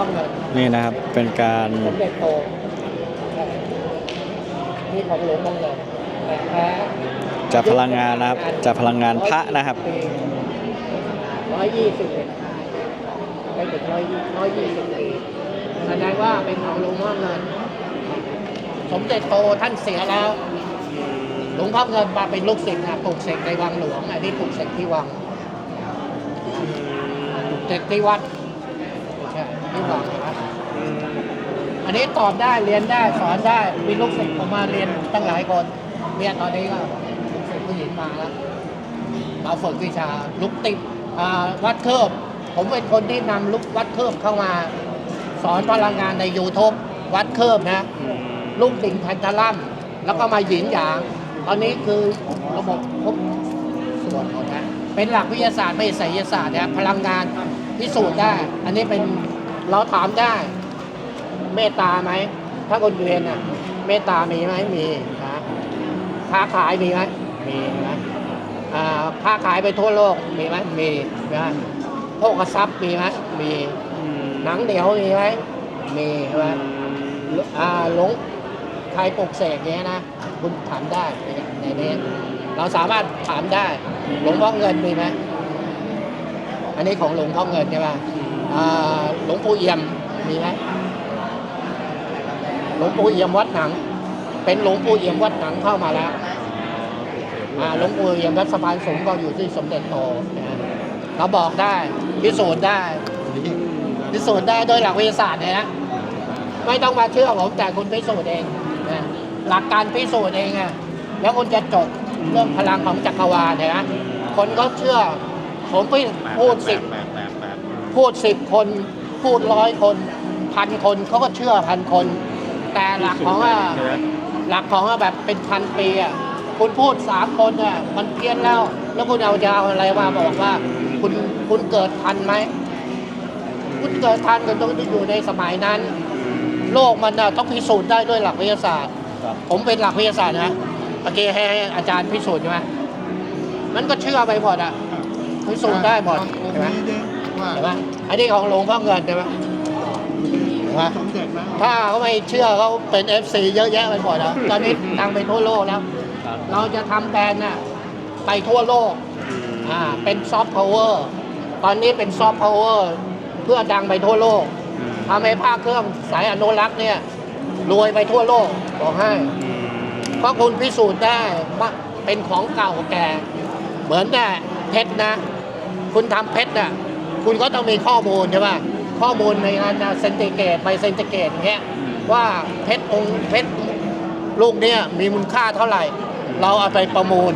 พ่อเงินนี่นะครับเป็นการสมเด็จโตนี่ของหลวงพ่อเงินแต่แท้จับพลังงานนะครับจับพลังงานพระนะครับร้อยยี่สิบเอ็ดไม่ถึงร้อยร้อยยี่สิบปีแสดงว่าเป็นของหลวงพ่อเงิน สมเด็จโตท่านเสียแล้ว หลวงพ่อเงินมาเป็นลูกศิษย์นะปลูกเสกในวังหลวงอันนี้ปลูกเสกที่วังปลูกเสกที่วัด ใช่ที่วังนะอันนี้ตอบได้เรียนได้สอนได้มีลูกศิษย์ผมมาเรียนตั้งหลายคนเนี่ยตอนนี้ก็ลูกศิษย์ผู้หญิงมาแล้วมาฝึกวิชาลุกติดวัดเคิบผมเป็นคนที่นำลุกวัดเคิบเข้ามาสอนพลังงานใน YouTube วัดเคิบนะลูกดิ่งแพนทาลัมแล้วก็มาหยินหยาง ตอนนี้คือระบบครบส่วนหมดนะเป็นหลักวิทยาศาสตร์ไม่ใช่ไสยศาสตร์นะพลังงานพิสูจน์ได้ อันนี้เป็น เราถามได้ เมตตาไหม ถ้าคนเรียนอะ เมตตามีไหมมีนะค้าขายมีไหมมีนะค้าขายไปทั่วโลกมีไหมมีนะโภคทรัพย์มีไหมมีหนังเหนียวมีไหมมีใช่ไหมอ่าหลงใครปกเสกเนี้ยนะคุณถามได้ในนี้เราสามารถถามได้ หลวงพ่อเงินมีไหมอันนี้ของหลวงพ่อเงินใช่ไหมอ่า หลวงปู่เอี่ยมมีไหมหลวงปู่เอี่ยมวัดหนัง เป็นหลวงปู่เอี่ยมวัดหนังเข้ามาแล้วหลวงปู่เอี่ยมวัดสะพานสูงก็อยู่ที่สมเด็จโตเราบอกได้พิสูจน์ได้พิสูจน์ได้โดยหลักวิทยาศาสตร์เนยนะไม่ต้องมาเชื่อผมแต่คุณพิสูจน์เองนะหลักการพิสูจน์เองอะแล้วคุณจะจบเรื่องพลังของจักรวาลเนี่ยนะคนก็เชื่อผมพูดพูดสิบ พูดสิบคน พูดร้อยคนพันคนเขาก็เชื่อพันคน แต่หลักของอะหลักของอะแบบเป็นพันปีอะคุณพูดสามคนอะมันเพี้ยนแล้ว แล้วคุณเอายาวอะไรมาบอกว่า คุณคุณเกิดทันไหมคุณเกิดทันคุณต้องอยู่ในสมัยนั้น โลกมันต้องพิสูจน์ได้ด้วยหลักวิทยาศาสตร์ ผมเป็นหลักวิทยาศาสตร์นะเมื่อกี้ให้อาจารย์พิสูจน์ใช่ไหมมันก็เชื่อไปหมดอะพิสูจน์ได้หมดใช่ไหม เห็นไหมอันนี้ของหลวงพ่อเงินใช่ไหมเห็นไหมสมเด็จแล้วถ้าเขาไม่เชื่อเขาเป็น FC เยอะแยะไปหมดแล้ว ตอนนี้ดังไปทั่วโลกแล้ว ครับ เราจะทำแบรนด์น่ะไปทั่วโลก อ่า เป็นซอฟต์พาวเวอร์ ตอนนี้เป็นซอฟต์พาวเวอร์เพื่อดังไปทั่วโลกทำให้ภาคเครื่องสายอนุรักษ์เนี่ยรวยไปทั่วโลกบอกให้ เพราะคุณพิสูจน์ได้ว่าเป็นของเก่าแก่ เหมือนแต่เพชรนะ คุณทำเพชรน่ะ คุณก็ต้องมีข้อมูลใช่ป่ะข้อมูลในงานเซนติเกตไปเซนติเกตอย่างเงี้ยว่าเพชรองค์เพชรลูกเนี่ยมีมูลค่าเท่าไหร่ เราเอาไปประมูล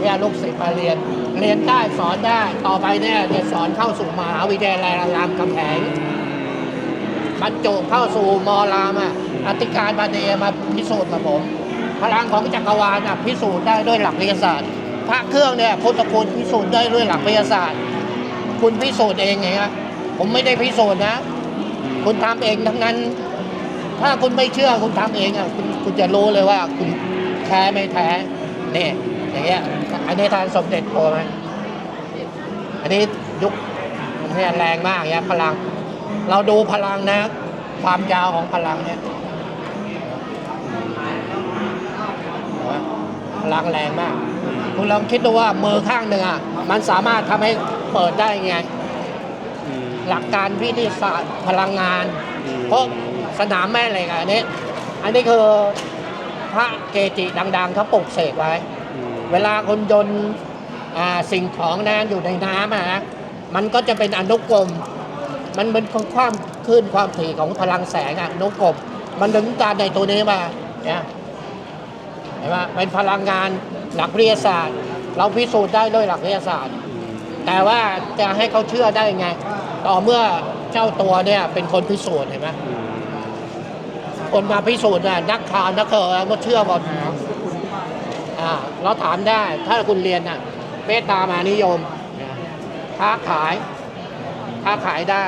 เนี่ยลูกศิษย์มาเรียน เรียนได้สอนได้ต่อไปเนี่ยจะสอนเข้าสู่มหาวิทยาลัยรามคำแหงบรรจุเข้าสู่มอรามอะอธิการบาเดมาพิสูจน์กับผม พลังของจักรวาลอะพิสูจน์ได้ด้วยหลักวิทยาศาสตร์ พระเครื่องเนี่ยพุทธคุณพิสูจน์ได้ด้วยหลักวิทยาศาสตร์ คุณพิสูจน์เองไงฮะผมไม่ได้พิสูจน์นะ คุณทำเองทั้งนั้น ถ้าคุณไม่เชื่อคุณทำเองอะคุณคุณจะรู้เลยว่าคุณแท้ไม่แท้เนี่ยอย่างเงี้ยอันนี้ทานสมเด็จโตไหมอันนี้ยุคมันเนี่ยแรงมากเนี่ยพลัง เราดูพลังนะ ความยาวของพลังเนี่ยเห็นไหม พลังแรงมาก คุณลองคิดดูว่ามือข้างหนึ่งอะมันสามารถทำให้เปิดได้ไง หลักการวิทยาศาสตร์พลังงาน เพราะสนามแม่เหล็กอะอันนี้ อันนี้คือพระเกจิดังๆเขาปลุกเสกไว้ เวลาคนยนต์อ่าสิ่งของนั้นอยู่ในน้ำอะนะมันก็จะเป็นอนุกรม มันเป็นความคลื่นความถี่ของพลังแสงอะอนุกรม มันดึงการในตัวนี้มาเนี่ย เห็นไหมเป็นพลังงานหลักวิทยาศาสตร์ เราพิสูจน์ได้ด้วยหลักวิทยาศาสตร์ แต่ว่าจะให้เขาเชื่อได้ไง ต่อเมื่อเจ้าตัวเนี่ยเป็นคนพิสูจน์เห็นไหมคนมาพิสูจน์น่ะนักข่าวนักเขอก็เชื่อหมดอ่าเราถามได้ถ้าคุณเรียนน่ะเมตตามานิยมค้าขายค้าขายได้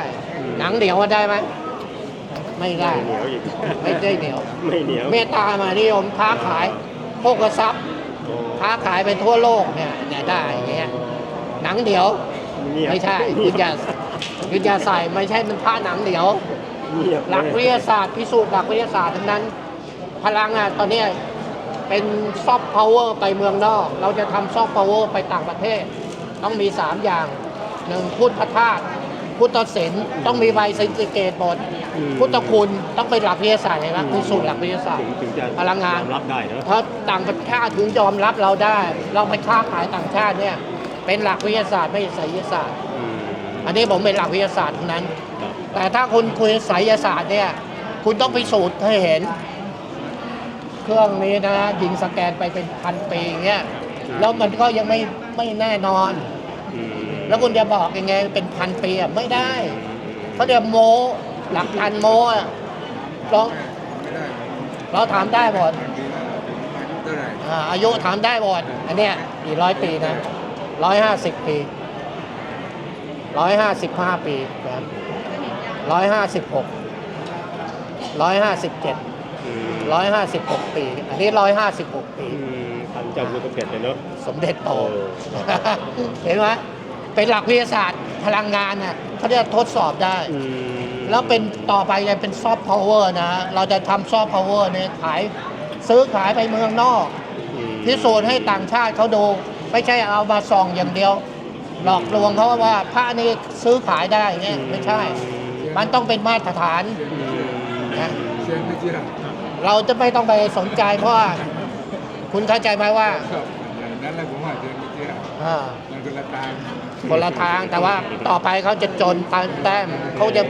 หนังเหนียวได้ไหมไม่ได้เหนียวอีกไม่ได้เหนียว ไม่เหนียว เมตตามานิยมค้าขาย โภคทรัพย์ค้าขายไปทั่วโลกเนี่ยเนี่ยได้อย่างเงี้ยหนังเดียวเงียบไม่ใช่คุณอย่าคุณอย่าใส่ไม่ใช่มันผ้าหนังเดียวเงียบหลักวิทยาศาสตร์พิสูจน์หลักวิทยาศาสตร์ทั้งนั้น พลังอะตอนเนี้ยเป็นซอฟต์พาวเวอร์ไปเมืองนอก เราจะทำซอฟต์พาวเวอร์ไปต่างประเทศ ต้องมี 3 อย่างหนึ่งพุทธทาสพุทธศิลป์ต้องมีใบซิติเกตหมด พุทธคุณต้องเป็นหลักวิทยาศาสตร์เห็นไหมพิสูจน์หลักวิทยาศาสตถึร์งถึงจะพลังงานยอมรับได้เนอะเพราะต่างประเทศถึงยอมรับเราได้ เราไปค้าขายต่างชาติเนี่ยเป็นหลักวิทยาศาสตร์ไม่ใช่ไสยศาสตร์อืมอันนี้ผมเป็นหลักวิทยาศาสตร์ทั้งนั้นครับแต่ถ้าคุณคุยไสยศาสตร์เนี่ยคุณต้องพิสูจน์ให้เห็น เครื่องนี้นะยิงสแกนไปเป็นพันปีอย่างเงี้ยแล้วมันก็ยังไม่ไม่แน่นอนอืมแล้วคุณจะบอกยังไงเป็นพันปีอะไม่ได้เขาเรียกโม หลักการโมอะเราเราถามได้หมดอ่าอายุถามได้หมดอันเนี้ยกี่ร้อยปีนะร้อยห้าสิบปีร้อยห้าสิบห้าปีนะครับร้อยห้าสิบหกร้อยห้าสิบเจ็ดอืมร้อยห้าสิบหกปี อันนี้ร้อยห้าสิบหกปี อืมทันจำรูปเก็ตเลยเนอะสมเด็จโต เออ เห็นไหมเป็นหลักวิทยาศาสตร์พลังงานน่ะเขาจะทดสอบได้ อืม แล้วเป็นต่อไปจะเป็นซอฟต์พาวเวอร์นะ เราจะทำซอฟต์พาวเวอร์เนี่ยขายซื้อขายไปเมืองนอกอืมพิสูจน์ให้ต่างชาติเขาดู ไม่ใช่เอามาส่องอย่างเดียว หลอกลวงเขาว่าพระนี่ซื้อขายได้เงี้ยไม่ใช่ มันต้องเป็นมาตรฐานอืมนะเราจะไม่ต้องไปสนใจเพราะว่าคุณเข้าใจไหมว่าครับนั่นแหละผมว่าเดินไม่เชื่ออ่ามันคนละทางคนละทางแต่ว่าต่อไปเขาจะจนตามแต้มเขาจะ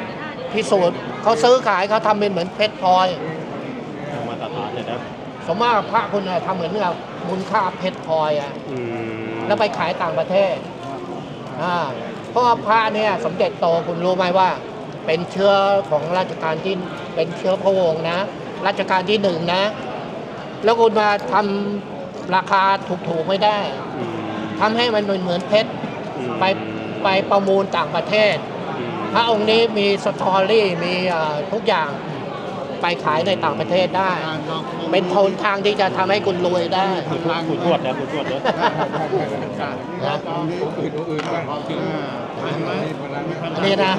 พิสูจน์เขาซื้อขายเขาทำเป็นเหมือนเพชรพลอยมาตรฐานเลยนะสมมติว่าพระคุณน่ะทำเหมือนกับมูลค่าเพชรพลอยอะอืมแล้วไปขายต่างประเทศอ่าเพราะว่าพระเนี่ยสมเด็จโตคุณรู้ไหมว่า เป็นเชื้อของราชการที่เป็นเชื้อพระวงศ์นะรัชกาลที่หนึ่งนะ แล้วคุณมาทำราคาถูกๆไม่ได้อืมทำให้มันเหมือนเพชร อืมไปไปประมูลต่างประเทศอืม พระองค์นี้มีสตอรี่มีเอ่อทุกอย่างไปขายในต่างประเทศได้ เป็นโทนทางที่จะทำให้คุณรวยได้คุณคุณทวดนะคุณทวดนะนะอื่นอื่นบ้างคือนี่พลังอันนี้นะ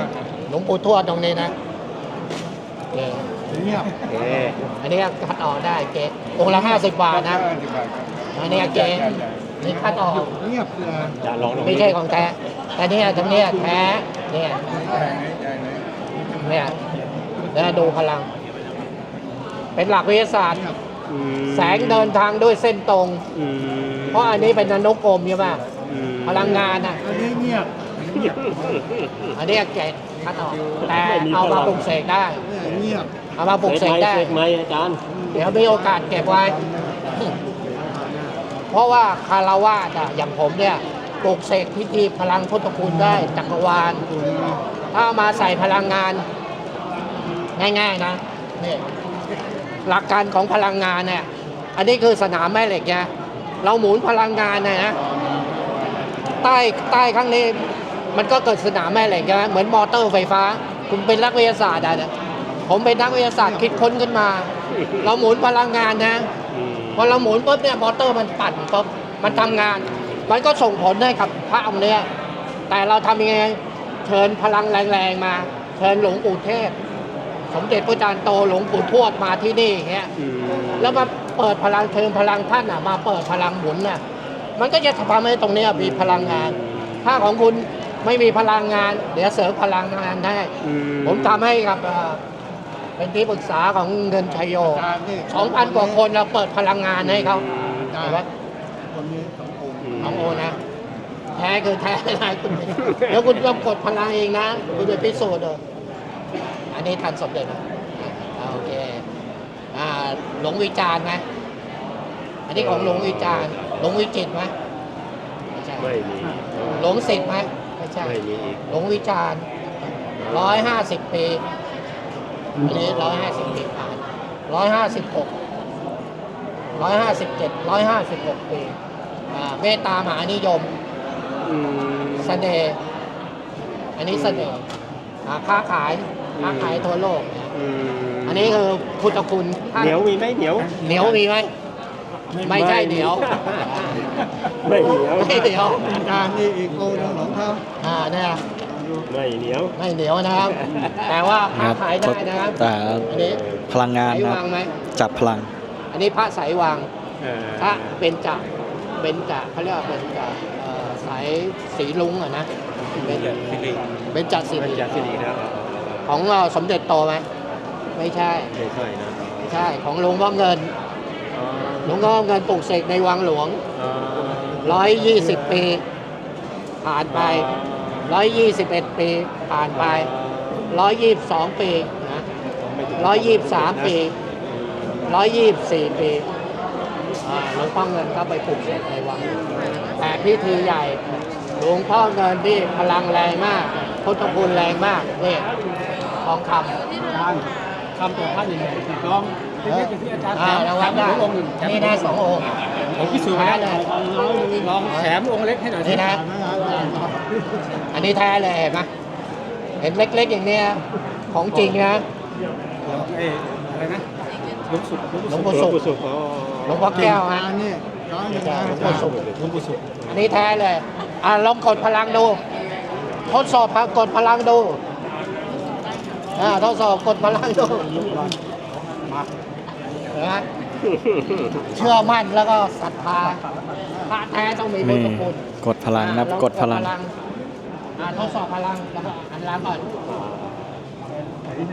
หลวงปู่ทวดตรงนี้นะนี่เงียบเอ๊ะอันนี้คัดออกได้เก๊องค์ละห้าสิบบาทนะสิบบาทครับอันนี้เก๊นี่คัดออกเงียบเลยจะลองตรงนี้ไม่ใช่ของแท้แต่เนี่ยตรงเนี้ยแท้ เนี่ยใจไหนใจไหนเนี่ยแล้วดูพลัง เป็นหลักวิทยาศาสตร์อืมแสงเดินทางด้วยเส้นตรงอืมเพราะอันนี้เป็นนานุกรมใช่ไหมอืมพลังงานอะ อันนี้เงียบอันนี้แกะคัดออกแต่เอามาปลุกเสกได้เงียบเอามาปลุกเสกได้เสกไหมอาจารย์ เดี๋ยวมีโอกาสเก็บไว้ เพราะว่าคารวาสอะอย่างผมเนี่ย ปลุกเสกพิธีพลังพุทธคุณได้จักรวาลถ้าเอามาใส่พลังงาน ง่ายๆนะนี่หลักการของพลังงานเนี่ยอันนี้คือสนามแม่เหล็กไงเราหมุนพลังงานเนี่ยนะใต้ใต้ข้างนี้มันก็เกิดสนามแม่เหล็กใช่ไหมเหมือนมอเตอร์ไฟฟ้า คุณเป็นนักวิทยาศาสตร์อะเนี่ยผมเป็นนักวิทยาศาสตร์คิดค้นขึ้นมา เราหมุนพลังงานนะ พอเราหมุนปุ๊บเนี่ยมอเตอร์มันปั่นปุ๊บมันทำงาน มันก็ส่งผลให้กับพระองค์เนี้ย แต่เราทำยังไง เชิญพลังแรงๆมา เชิญหลวงปู่เทพ สมเด็จพระจารย์โตหลวงปู่ทวดมาที่นี่อย่างเงี้ย อืมแล้วมาเปิดพลังเชิญพลังท่านอะ มาเปิดพลังหมุนน่ะ มันก็จะทำให้ตรงเนี้ยมีพลังงาน ถ้าของคุณไม่มีพลังงาน เดี๋ยวเสริมพลังงานได้อืผมทำให้กับเอ่อเป็นที่ปรึกษาของเงินชัยโย สองพันกว่าคนเราเปิดพลังงานให้เขาเห็นไหมคนนี้สอง องค์อืมน้องโอนะแท้คือแท้นะคุณแล้วคุณต้องกดพลังเองนะ คุณจะพิสูจน์เลยอันนี้ทันสมเด็จนะอ่าโอเคอ่าหลวงวิจารณ์ไหมอันนี้ของหลวงวิจารณ์หลวงวิจิตรไหมไม่ใช่ไม่มีหลวงสิทธิ์ไหมไม่ใช่ไม่มีอีกหลวงวิจารณ์ร้อยห้าสิบปีอันนี้ร้อยห้าสิบปีผ่านร้อยห้าสิบหกร้อยห้าสิบเจ็ดร้อยห้าสิบหกปี อ่าเมตตามหานิยมอืม เสน่ห์อันนี้เสน่ห์อ่าค้าขายค้าขายทั่วโลกนะอืมอันนี้คือพุทธคุณท่านเหนียวมีไหมเหนียว เหนียวมีไหมไม่ใช่เดี๋ยว ไม่เหนียว ไม่เดี๋ยวการนี่อีกโกนของเขาอ่าเนี่ยไม่เหนียว ไม่เดี๋ยวนะครับ แต่ว่าพนะระครับขายได้นะครับ แต่อันนี้พลังงานสายนะควารับ งไหมจับพลัง อันนี้พระสายวางเออพระเป็นจะ เป็นจะเขาเรียกว่าเป็นจะเอ่อสายสีลุงอะนะเป็นสิริเป็นจัดสีมันจะสิรินะครับของเราสมเด็จโตไหมไม่ใช่ไม่ใช่นะไม่ใช่ของหลวงพ่อเงินอ๋อหลวงพ่อเงินปลูกเสกในวังหลวง อ๋อ120 ปี ผ่านไป 121 ปี ผ่านไป 122 ปีนะ123 ปี 124 ปีอ่า หลวงพ่อเงินก็ไปปลูกเสกในวังแต่พิธีใหญ่หลวงพ่อเงินที่พลังแรงมากพุทธคุณแรงมากนี่ทองคำคำตัวท่านยังไงถูกต้องเป็นที่ที่อาจารย์อ่าเราวัดได้องค์หนึ่งนี่นะสององค์ผมพิสูจน์แท้แล้วเลยลองแถมองค์เล็กให้หน่อยนี่นะอันนี้แท้เลยเห็นไหมเห็นเล็กๆอย่างเนี้ยของจริงนะเอ้อะไรนะหลวงสุดหลวงหลปู่วงสุขปู่สุขอ๋อ หลวงพ่อแก้วฮะนี่ร้อยหนึ่งหลวงปู่สุขหลวงปู่สุขอันนี้แท้เลย อ่าลองกดพลังดู ทดสอบกดพลังดู อ่าทดสอบกดพลังดูเห็นไหมเชื่อมั่นแล้วก็ศรัทธาพระแท้ต้องมีพุทนี่ธคุณกดพลังนะครับอ่ากดพลัง อ่าทดสอบพลังแล้วก็อันล้างก่อน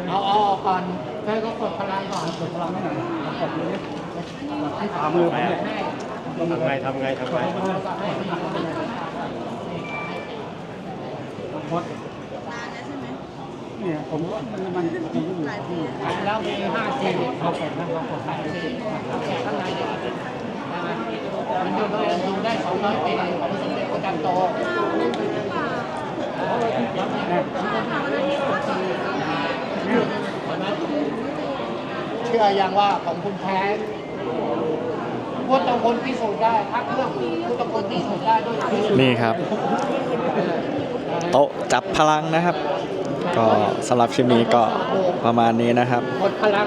เอาเอาออกก่อนให้เขากดพลังก่อนกดพลังให้หน่อยกดเลย ให้ฝ่ามือผมเนี่ยทำไงทำไงทำไงพดเนี่ยผมว่ามันมันดีอยู่แล้วมีห้าจีเขากดนะเขากดห้าจีข้างในมันดูได้ดูได้สองร้อยปีของสมเด็จพระจันโตเชื่อยังว่าของคุณแท้ พุทธคุณพิสูจน์ได้พักเครื่องพุทธคุณพิสูจน์ได้ด้วยตัวเองนี่ครับ โต๊ะจับพลังนะครับ ก็สำหรับคลิปนี้ก็ประมาณนี้นะครับกดพลัง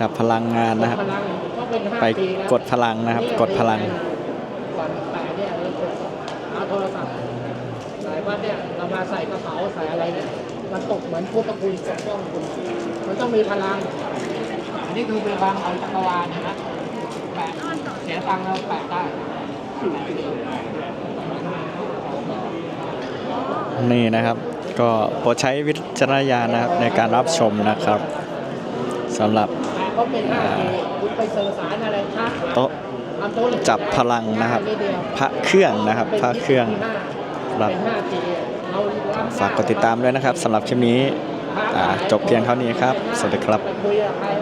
จับพลังงานนะครับ พลังก็เป็นห้าไปปีนะกดพลังนะครับ กดพลัง ก่อนแปะเนี่ยเอาโทรศัพท์สายวัดเนี่ยเรามาใส่กระเป๋าใส่อะไรเนี่ยมันตกเหมือนพุทธคุณปกป้องคุณ มันต้องมีพลังอันนี้คือเป็นพลังของจักรวาลนะแปะเสียตังค์เราแปะได้นี่นะครับ ก็โปรดใช้วิจารณญาณนะครับในการรับชมนะครับสำหรับโต๊ะจับพลังนะครับ พระเครื่องนะครับ พระเครื่องรับฝากกดติดตามด้วยนะครับสำหรับคลิปนี้จบเพียงเท่านี้ครับ สวัสดีครับ